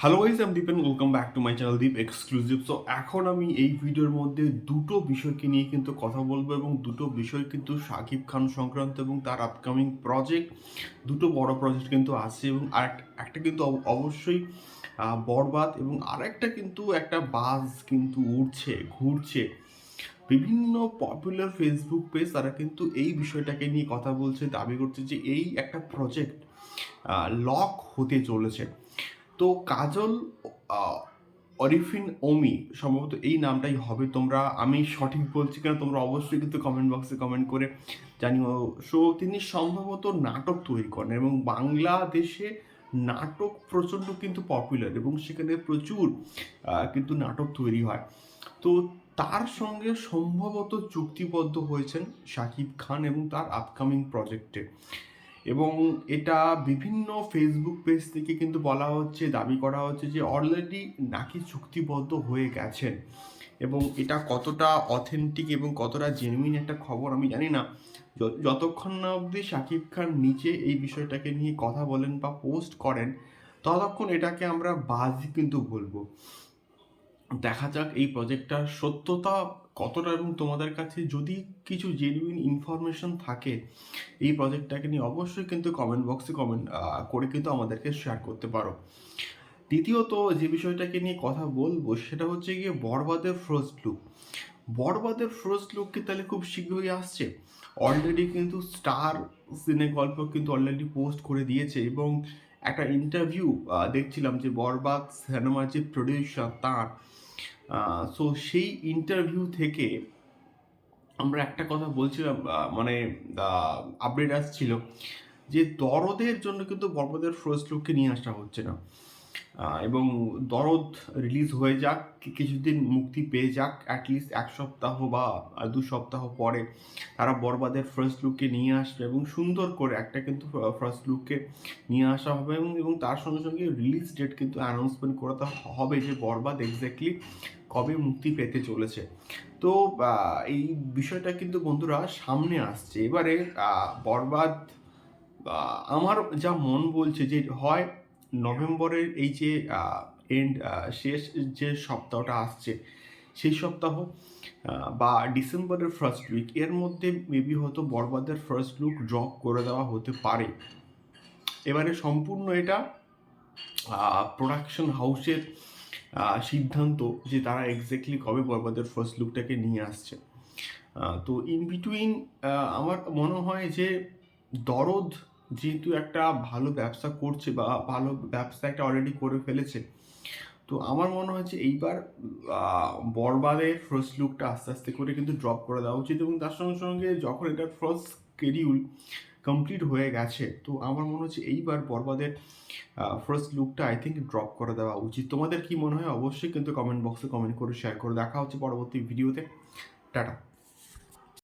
Hello guys আমি Dipen welcome back to my channel Deep exclusive so এখন আমি এই ভিডিওর মধ্যে দুটো বিষয়কে নিয়ে কিন্তু কথা বলব এবং দুটো বিষয় কিন্তু শাকিব খান সংক্রান্ত এবং তার আপকামিং প্রজেক্ট দুটো বড় প্রজেক্ট কিন্তু আছে এবং আর একটা কিন্তু অব- অবশ্যই বরবাদ এবং আরেকটা কিন্তু একটা বাস কিন্তু উঠছে ঘুরছে। বিভিন্ন পপুলার ফেসবুক পেজ তারা কিন্তু এই বিষয়টাকে নিয়ে কথা বলছে, দাবি করছে যে এই একটা প্রজেক্ট লক হতে চলেছে। তো কাজল অরিফিন ওমি সম্ভবত এই নামটাই হবে। তোমরা, আমি সঠিক বলছি কেন তোমরা অবশ্যই কিন্তু কমেন্ট বক্সে কমেন্ট করে জানিও। সো তিনি সম্ভবত নাটক তৈরি করেন এবং বাংলাদেশে নাটক প্রচণ্ড কিন্তু পপুলার এবং সেখানে প্রচুর কিন্তু নাটক তৈরি হয়। তো তার সঙ্গে সম্ভবত চুক্তিবদ্ধ হয়েছেন শাকিব খান এবং তার আপকামিং প্রজেক্টে এবং এটা বিভিন্ন ফেসবুক পেজ থেকে কিন্তু বলা হচ্ছে, দাবি করা হচ্ছে যে অলরেডি নাকি চুক্তিবদ্ধ হয়ে গেছেন। এবং এটা কতটা অথেন্টিক এবং কতটা জেনুইন একটা খবর আমি জানি না। যতক্ষণ না অবধি শাকিব খান নিচে এই বিষয়টাকে নিয়ে কথা বলেন বা পোস্ট করেন, ততক্ষণ এটাকে আমরা বাজি কিন্তু বলব। দেখা যাক এই প্রজেক্টটার সত্যতা কতটা এবং তোমাদের কাছে যদি কিছু জেনুইন ইনফরমেশন থাকে, এই প্রজেক্টটাকে নিয়ে অবশ্যই কিন্তু কমেন্ট বক্সে কমেন্ট করে কিন্তু আমাদেরকে শেয়ার করতে পারো। দ্বিতীয়ত যে বিষয়টাকে নিয়ে কথা বলব সেটা হচ্ছে গিয়ে বরবাদের ফার্স্ট লুক বরবাদের ফার্স্ট লুক কি তাহলে খুব শীঘ্রই আসছে। অলরেডি কিন্তু স্টার সিনে গল্প কিন্তু অলরেডি পোস্ট করে দিয়েছে এবং একটা ইন্টারভিউ দেখছিলাম যে বরবাদ সিনেমার যে প্রডিউসার তাঁর সো সেই ইন্টারভিউ থেকে আমরা একটা কথা বলছিলাম মানে আপডেট আসছিল যে দরদের জন্য কিন্তু বরবাদের ফার্স্ট লুককে নিয়ে আসা হচ্ছে না। এবং দরদ রিলিজ হয়ে যাক কিছুদিন মুক্তি পেয়ে যাক অ্যাটলিস্ট এক সপ্তাহ বা দু সপ্তাহ পরে তারা বরবাদের ফার্স্ট লুককে নিয়ে আসবে এবং সুন্দর করে একটা কিন্তু ফার্স্ট লুককে নিয়ে আসা হবে এবং এবং তার সঙ্গে সঙ্গে রিলিজ ডেট কিন্তু অ্যানাউন্সমেন্ট করাতে হবে যে বরবাদ এক্স্যাক্টলি কবে মুক্তি পেতে চলেছে। তো এই বিষয়টা কিন্তু বন্ধুরা সামনে আসছে। এবারে বরবাদ আমার যা মন বলছে যে হয় নভেম্বরের এই যে এন্ড শেষ যে সপ্তাহটা আসছে, সেই সপ্তাহ বা ডিসেম্বরের ফার্স্ট উইক এর মধ্যে মেবি হয়তো বরবাদের ফার্স্ট লুক ড্রপ করে দেওয়া হতে পারে। এবারে সম্পূর্ণ এটা প্রোডাকশন হাউসের সিদ্ধান্ত যে তারা এক্স্যাক্টলি কবে বরবাদের ফার্স্ট লুকটাকে নিয়ে আসছে। তো ইন বিটুইন আমার মনে হয় যে দরদ যেহেতু একটা ভালো ব্যবসা করছে বা ভালো ব্যবসা একটা অলরেডি করে ফেলেছে, তো আমার মনে হয় যে এইবার বরবাদের ফার্স্ট লুকটা আস্তে আস্তে করে কিন্তু ড্রপ করে দেওয়া উচিত এবং তার সঙ্গে সঙ্গে যখন এটার ফার্স্ট স্কেডিউল কমপ্লিট হয়ে গেছে, তো আমার মনে হচ্ছে এইবার বরবাদের ফার্স্ট লুকটা আই থিঙ্ক ড্রপ করে দেওয়া উচিত। তোমাদের কি মনে হয়? অবশ্যই কিন্তু কমেন্ট বক্সে কমেন্ট করে শেয়ার করে দেখা হচ্ছে পরবর্তী ভিডিওতে টাটা।